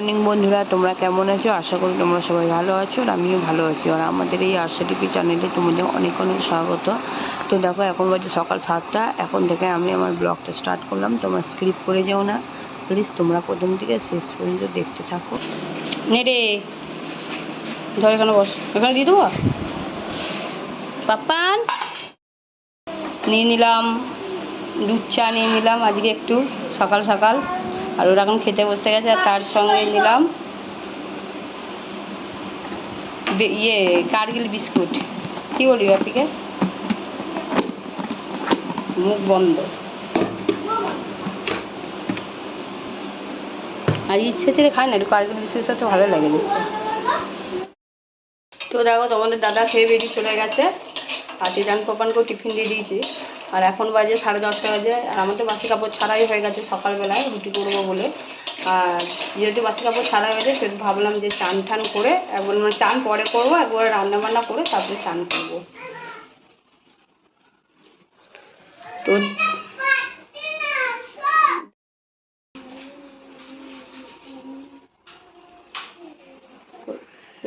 Morning বন্ধুরা, তোমরা কেমন আছো? আশা করি তোমরা সবাই ভালো আছো আর আমিও ভালো আছি। আর আমাদের এই আরসিটিপি চ্যানেলে তোমাদের অনেক অনেক স্বাগত। তো দেখো, এখন বাজে সকাল সাতটা। এখন থেকে আমি আমার ব্লগটা স্টার্ট করলাম। তোমরা স্ক্রিপ করে যাও না। প্লিজ তোমরা প্রথম থেকে শেষ পর্যন্ত দেখতে থাকো। নে রে। ধর এখানে বস। এখানে দিয়ে দেবো? পাপ্পান? নিয়ে নিলাম। দুধ চা নিয়ে নিলাম। আজকে একটু সকাল সকাল। আর ওরা এখন খেতে বসে গেছে, আর তার সঙ্গে নিলাম ইয়ে কার্গিল বিস্কুট। কি বলি বাপিকে? মুখ বন্ধ। আর ইচ্ছে ছেড়ে খায় না, একটু কার্গিল বিস্কুটের সাথে ভালো লাগে দিচ্ছে তো দেখো, তোমাদের দাদা খেয়ে বেরিয়ে চলে গেছে। আর দিদান টিফিন দিয়ে দিয়েছি। আর এখন বাজে সাড়ে দশটা বাজে, আর আমার তো বাসি কাপড় ছাড়াই হয়ে গেছে সকালবেলায়, রুটি করব বলে। আর যেহেতু বাসি কাপড় ছাড়া হয়েছে, সেহেতু ভাবলাম যে চান টান করে, একবার মানে চান পরে করব, একবার রান্না বান্না করে তারপরে চান করব। তো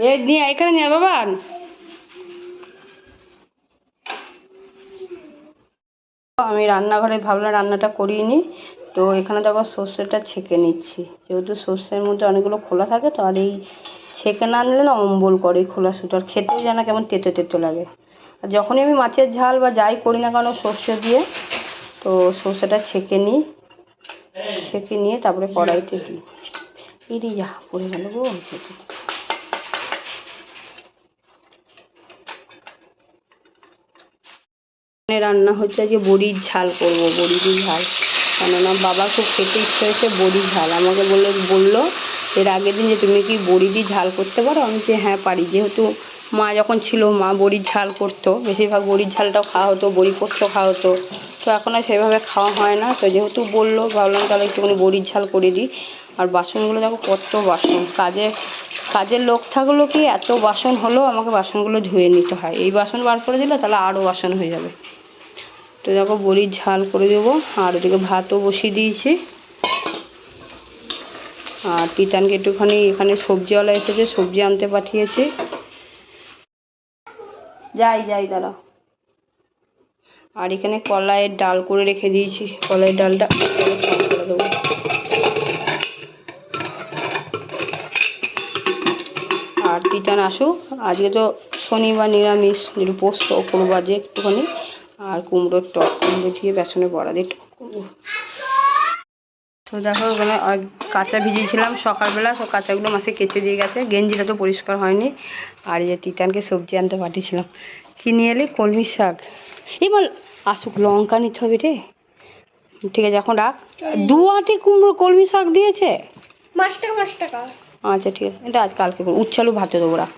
এ নিয়ে, এখানে নিয়ে বাবা আমি রান্নাঘরে ভাবলাম রান্নাটা করিয়ে নিই। তো এখানে দেখো সর্ষেটা ছেঁকে নিচ্ছি। যেহেতু সর্ষের মধ্যে অনেকগুলো খোলা থাকে, তো আর এই ছেঁকে না আনলে না অম্বল করে এই খোলা সুতো। আর খেতেও যেন কেমন তেতো তেতো লাগে। আর যখনই আমি মাছের ঝাল বা যাই করি না কেন সর্ষে দিয়ে, তো সর্ষেটা ছেঁকে নিই। ছেঁকে নিয়ে তারপরে কড়াইতে দিই। ইরি যা পড়ে গেল গো। এখানে রান্না হচ্ছে, আজকে বড়ির ঝাল করব বড়ির ঝাল। কেননা বাবা খুব খেতে ইচ্ছে হয়েছে বড়ির ঝাল। আমাকে বলে, বলল এর আগের দিন যে, তুমি কি বড়ি দিয়ে ঝাল করতে পারো? আমি যে হ্যাঁ পারি। যেহেতু মা যখন ছিল, মা বড়ির ঝাল করতো। বেশিরভাগ বড়ির ঝালটাও খাওয়া হতো, বড়ি পোস্ত খাওয়া হতো। তো এখন আর সেভাবে খাওয়া হয় না। তো যেহেতু বলল, ভাবলাম তাহলে একটুখানি বড়ির ঝাল করে দিই। আর বাসনগুলো দেখো কত বাসন। কাজে, কাজের লোক থাকল কি এত বাসন হলো আমাকে বাসনগুলো ধুয়ে নিতে হয়। এই বাসন বার করে দিলে তাহলে আরও বাসন হয়ে যাবে। তো দেখো বড়ির ঝাল করে দেবো। আর ওদিকে ভাতও বসিয়ে দিয়েছি। আর তিতানকে একটুখানি এখানে সবজিওয়ালা এসেছে, সবজি আনতে পাঠিয়েছি। যাই যাই, দাঁড়াও। আর এখানে কলাইয়ের ডাল করে রেখে দিয়েছি। কলাইয়ের ডালটা করে দেবো আর তিতান আসুক। আজকে তো শনিবার নিরামিষ একটু পোস্ত করব আজকে একটুখানি আর কুমড়োর টক কুমড়ো দিয়ে বেসনে বড়া দিয়ে টক করব। তো দেখো ওখানে কাঁচা ভিজিয়েছিলাম সকালবেলা সব কাঁচাগুলো মাসে কেচে দিয়ে গেছে। গেঞ্জিটা তো পরিষ্কার হয়নি। আর এই যে তিতানকে সবজি আনতে পাঠিয়েছিলাম। কি নিয়ে এলি কলমি শাক। এই বল আসুক লঙ্কা নিতে হবে রে। ঠিক আছে এখন রাখ। দু আটি কুমড়ো কলমি শাক দিয়েছে? পাঁচ টাকা পাঁচ টাকা। আচ্ছা ঠিক আছে। এটা আজ কালকে করব। উচ্ছালু ভাতে রাখ।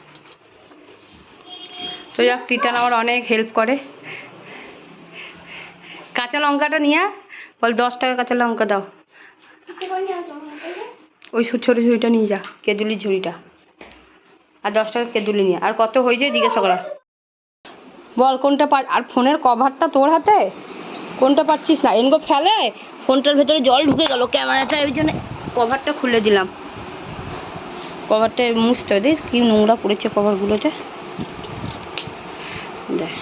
তো যাক তিতান আমার অনেক হেল্প করে। কাঁচা লঙ্কাটা নিয়ে বল, দশ টাকা কাঁচা লঙ্কা দাও। ওই ছোটো ঝুড়িটা নিয়ে যা, কেদুলির ঝুড়িটা। আর দশ টাকা কেদুলি নিয়ে আর কত হয়েছে জিজ্ঞাসা করা। বল, কোনটা পা আর ফোনের কভারটা তোর হাতে? কোনটা পাচ্ছিস না? এনগো ফেলে? ফোনটার ভেতরে জল ঢুকে গেল ক্যামেরাটা ওই জন্য কভারটা খুলে দিলাম। কভারটা মুছতে হবে দেখ কি নোংরা পড়েছে কভারগুলোতে দেখ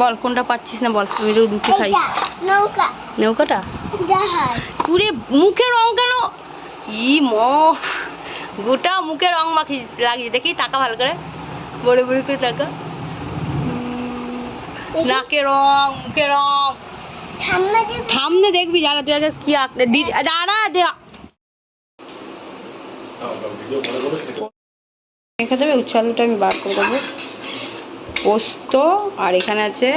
বল কোনটা পাচ্ছিস না বল আমি তো রুটি খাই। নৌকা। নৌকাটা? পুরে মুখে রং কেন? ই ম গোটা মুখে রং মাখি লাগিয়ে দেখি টাকা ভালো করে। বড় বড় করে টাকা নাকে রং মুখে রং। সামনে দেখবি। যারা তুই কি আঁকতে দিদি রেখে দেবে উচ্ছে আলুটা আমি বার করে দেবো। পোস্ত, আর এখানে আছে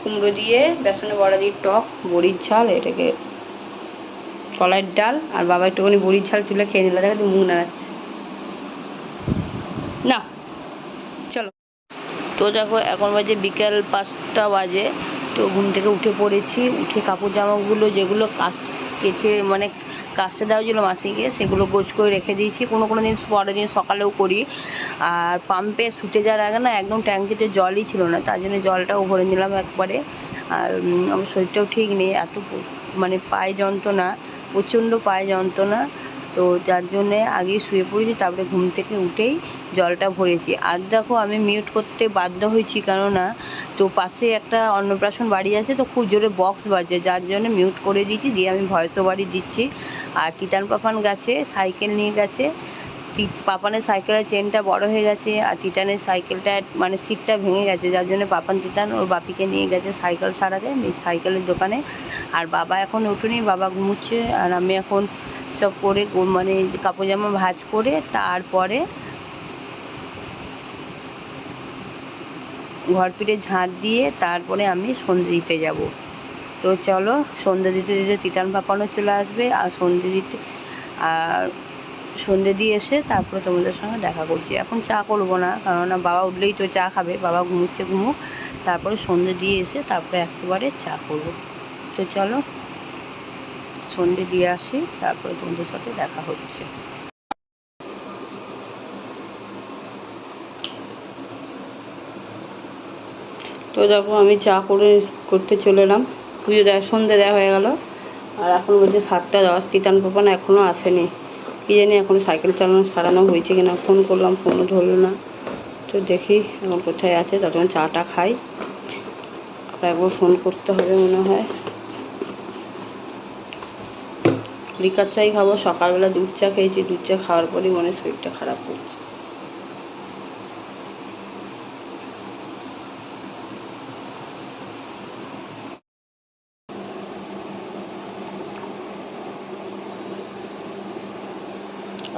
কুমড়ো দিয়ে বেসনে বড়া দিয়ে টক, বড়ির ঝাল, এটাকে কলাইয়ের ডাল, আর বাবা একটুখানি বড়ির ঝাল তুলে খেয়ে নিল। দেখো মুখ নাড়াচ্ছে না, চলো। তো দেখো, এখন বাজে বিকেল পাঁচটা বাজে। তো ঘুম থেকে উঠে পড়েছি। উঠে কাপড় জামাগুলো যেগুলো কাচ, কেচে মানে কাচতে দেওয়া ছিল মাসিকে, সেগুলো গোছ করে রেখে দিয়েছি। কোনো কোনো দিন পরের দিন সকালেও করি। আর পাম্পে শুতে যাওয়ার আগে না একদম ট্যাঙ্কিতে জলই ছিল না, তার জন্য জলটাও ভরে নিলাম একবারে। আর আমার শরীরটাও ঠিক নেই, এত মানে পায়ে যন্ত্রণা, প্রচণ্ড পায়ে যন্ত্রণা। তো যার জন্যে আগে শুয়ে পড়েছি, তারপরে ঘুম থেকে উঠেই জলটা ভরেছি। আর দেখো আমি মিউট করতে বাধ্য হয়েছি, কেননা তো পাশে একটা অন্নপ্রাশন বাড়ি আছে, তো খুব জোরে বক্স বাজে যার জন্য মিউট করে দিয়েছি, দিয়ে আমি ভয়েস ওভারই দিচ্ছি। আর তিতান পাপান গেছে সাইকেল নিয়ে গেছে। পাপানের সাইকেলের চেনটা বড় হয়ে গেছে, আর তিতানের সাইকেলটা মানে সিটটা ভেঙে গেছে, যার জন্য পাপান, তিতান ওর বাপিকে নিয়ে গেছে সাইকেল সারাতে সাইকেলের দোকানে। আর বাবা এখন উঠুনি বাবা ঘুমুচ্ছে, আর আমি এখন সব করে মানে কাপড় জামা ভাঁজ করে তারপরে ঘর পিঠে ঝাঁট দিয়ে তারপরে আমি সন্ধে দিতে যাব। তো চলো সন্ধে দিতে দিতে তিতান পাপানো চলে আসবে আর সন্ধে দিতে আর সন্ধে দিয়ে এসে তারপরে তোমাদের সঙ্গে দেখা করছি। এখন চা করব না, কেননা বাবা উঠলেই তো চা খাবে, বাবা ঘুমোচ্ছে, ঘুমুক। তারপরে সন্ধে দিয়ে এসে তারপরে একেবারে চা করব। তো চলো। সন্ধে দিয়ে আসি, তারপরে বন্ধুর সাথে দেখা হচ্ছে। তো দেখো আমি চা করে করতে চলে এলাম পুজো দেওয়া, সন্ধে দেওয়া হয়ে গেল। আর এখন বলছে সাতটা দশ, তিতান পাপান এখনও আসেনি। কি জানি এখন সাইকেল চালানো, সারানো হয়েছে কিনা, ফোন করলাম, ফোনও ধরলো না। তো দেখি এখন কোথায় আছে, ততক্ষণ চাটা খাই। একবার ফোন করতে হবে মনে হয়। লিকার চাই খাব, সকালবেলা দুধ চা খেয়েছি, দুধ চা খাওয়ার পরই মনে শরীরটা খারাপ করছে।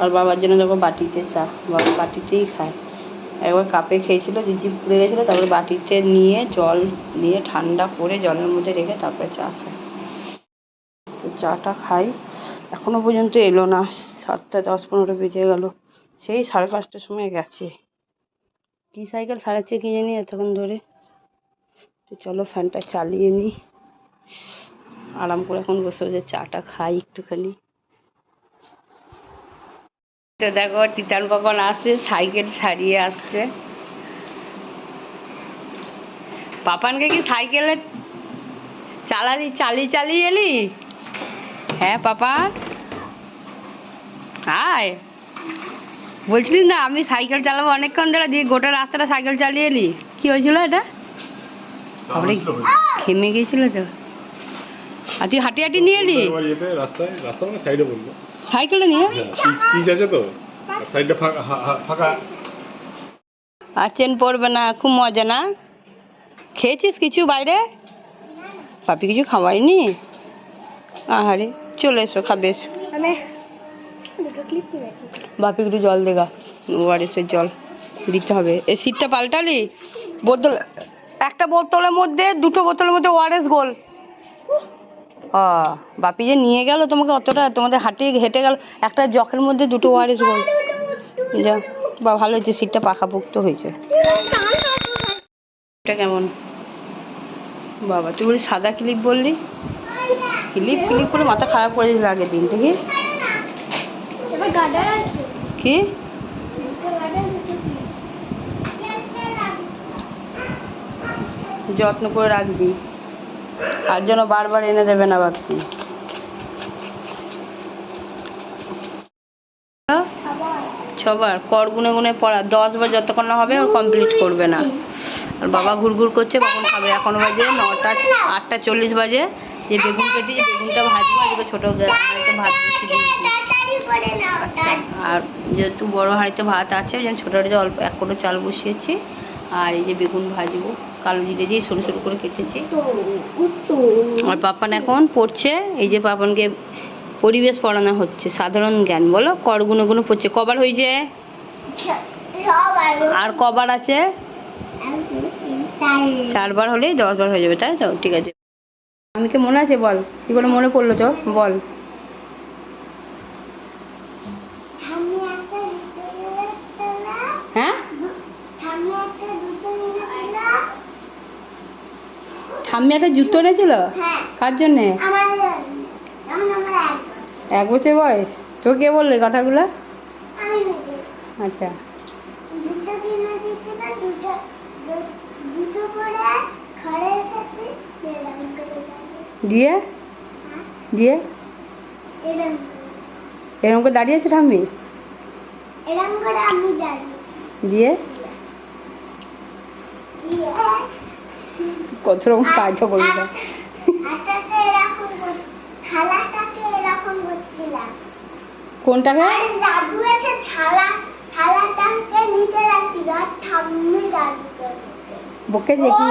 আর বাবার জন্য দেখো বাটিতে চা, বাবা বাটিতেই খায়। একবার কাপে খেয়েছিল, জিজি পুড়ে গেছিল, তারপরে বাটিতে নিয়ে জল, নিয়ে ঠান্ডা করে জলের মধ্যে রেখে তারপরে চা খায়। চাটা খাই। এখনও পর্যন্ত এলো না, সাতটা দশ পনেরো বেজে গেল। সেই সাড়ে পাঁচটার সময় গেছে। কী সাইকেল সারাচ্ছে কি জানি এতক্ষণ ধরে। তো চলো ফ্যানটা চালিয়ে নিই আরাম করে এখন বসে বসে চাটা খাই একটুখানি। তো দেখো, তিতান পাপান আসছে, সাইকেল সারিয়ে আসছে। পাপানকে কি সাইকেলে চালালি চালিয়ে চালিয়ে এলি? হ্যাঁ পাপান হায় বলছিলিস না আমি সাইকেল চালাবো। অনেকক্ষণ ধরে দিয়ে গোটা রাস্তাটা সাইকেল চালিয়ে এলি। কি হয়েছিল এটা? বাবারে, ঘেমে গিয়েছিল তো। আর তুই হাঁটি হাঁটি নিয়ে এলি? রাস্তায় রাস্তা মানে সাইডে বলব। সাইকেলে নিয়ে পিচ আছে তো। সাইডটা ফাঁকা আর চেন পড়বে না খুব মজা না? খেয়েছিস কিছু বাইরে? পাপি কিছু খাওয়াইনি আহারে। চলে এসো খাবে এসো। কিনেছি বাপি একটু জল দেগা ওয়ারেসের জল দিতে হবে। এই সিটটা পাল্টালি? বোতল একটা বোতলের মধ্যে দুটো বোতলের মধ্যে ওয়ারেস গোল। ও বাপি যে নিয়ে গেল তোমাকে অতটা তোমাদের হাঁটে হেঁটে গেল একটা জখের মধ্যে দুটো ওয়ারেস গোল। যা বা ভালো হয়েছে সিটটা পাকাপোক্ত হয়েছে। এটা কেমন? বাবা তুই বলি সাদা ক্লিপ বললি? ক্লিপ ফিলিপ করে মাথা খারাপ করে দিল আগের দিন থেকে। কি। যত্ন করে রাখবি। আর যেন বারবার এনে দেবে না খাবার ছবার কর গুনে গুনে পড়া। দশ বার যতক্ষণ না হবে ওর কমপ্লিট করবে না। আর বাবা ঘুরঘুর করছে কখন খাবে? এখন বাজে নটা আটটা চল্লিশ বাজে। যে বেগুন কেটেছে বেগুনটা ভাজবো আজকে ছোটো হাঁড়িতে ভাত বসিয়ে দিয়েছি। আর যেহেতু বড় হাঁড়িতে ভাত আছে ওই জন্য ছোটো হাঁড়িতে অল্প এক কোটো চাল বসিয়েছি। আর এই যে বেগুন ভাজবো কালো জিরে দিয়ে সরু সরু করে কেটেছি। আর পাপান এখন পড়ছে এই যে পাপানকে পরিবেশ পড়ানো হচ্ছে সাধারণ জ্ঞান বলো? কর গুনে গুনে পড়ছে। কবার হয়েছে আর আর কবার আছে। চারবার হলেই দশবার হয়ে যাবে তাই তো? ঠিক আছে। আমি কি মনে আছে? বল। কি করে মনে পড়ল তো? বল। হ্যাঁ? ঠাম্মি একটা জুতো এনেছিল? হ্যাঁ। কার জন্যে? এক। বছর বয়স। তো কে বললে কথাগুলো? আচ্ছা। দুটো করে ঘরের সাথে দিয়ে দিয়ে। এরকম করে দাঁড়িয়ে আছে ঠাম্মি? দিয়ে। কত রকম কাজ করবি কোনটাকে? দাদু এসে থালা থালাটাকে লাগছিল আর ঠাম্মি বকে যে কি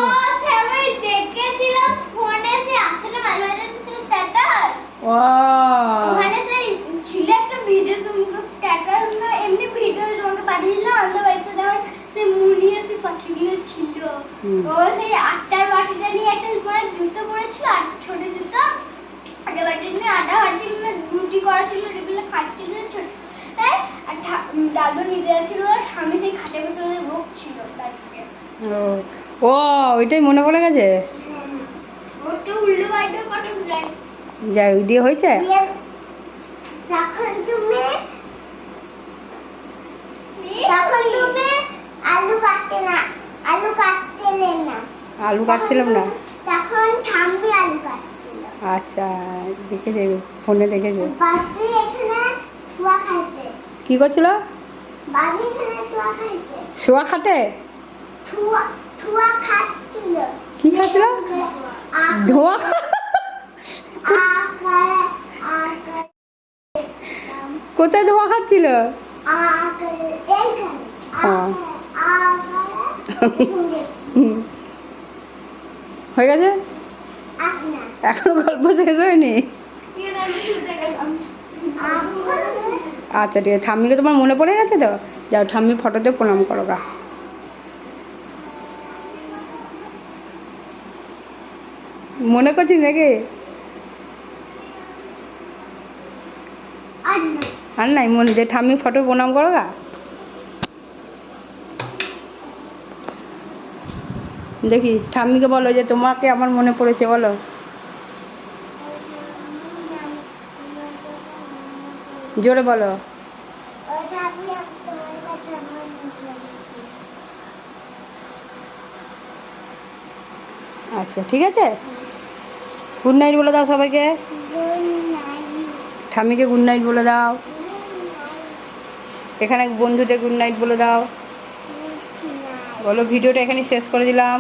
আমি দেখেছিলাম ফোনে সে আছে না মাঝে মাঝে সে স্ট্যাটাস ও ওখানে সেই ছিল একটা ভিডিও তোমাকে স্ট্যাটাস না এমনি ভিডিও তোমাকে আমাদের বাড়িতে ছিল ও সেই আটটার বাটিটা নিয়ে একটা মানে জুতো পরেছিল আর ছোট জুতো আটা বাটি নিয়ে আটা বাটি রুটি করা ছিল রুটিগুলো খাচ্ছিল ছোট। আর ঠা- দাদু নিতে যাচ্ছিল আর আমি সেই খাটে বসে বসে বকছিল ও ওইটাই মনে পড়ে গেছে? ওটা উল্টো পাল্টো কত যায় যাই ওই দিয়ে হয়েছে? যখন তুমি তখন তুমি আলু কাটতে না আলু কাটতে না আলু কাটছিলাম না? তখন ঠাম্মি আলু কাটছিল। আচ্ছা দেখেছে ফোনে দেখেছে বাপি এখানে শুয়া খাইতে। কি করছিল? এখানে শুয়া খাইতে। শোয়া খাটে? থুয়া খাচ্ছিল কি খাচ্ছিল? ধোয়া? কোথায় ধোয়া খাচ্ছিল হ্যাঁ। হয়ে গেছে? এখনও গল্প শেষ হয়নি? আচ্ছা ঠিক আছে ঠাম্মিকে তোমার মনে পড়ে গেছে তো? যাও ঠাম্মি ফটোতে প্রণাম করো গা। মনে করছিস নাকি? আর নাই মনে যে ঠাম্মি ফটো প্রণাম করো গা। দেখি ঠাম্মিকে বলো যে তোমাকে আমার মনে পড়েছে বলো। জোরে বলো। আচ্ছা ঠিক আছে? গুড নাইট বলে দাও সবাইকে। ঠাম্মিকে গুড নাইট বলে দাও। এখানে বন্ধুদের গুড নাইট বলে দাও। বলো ভিডিওটা এখানে শেষ করে দিলাম।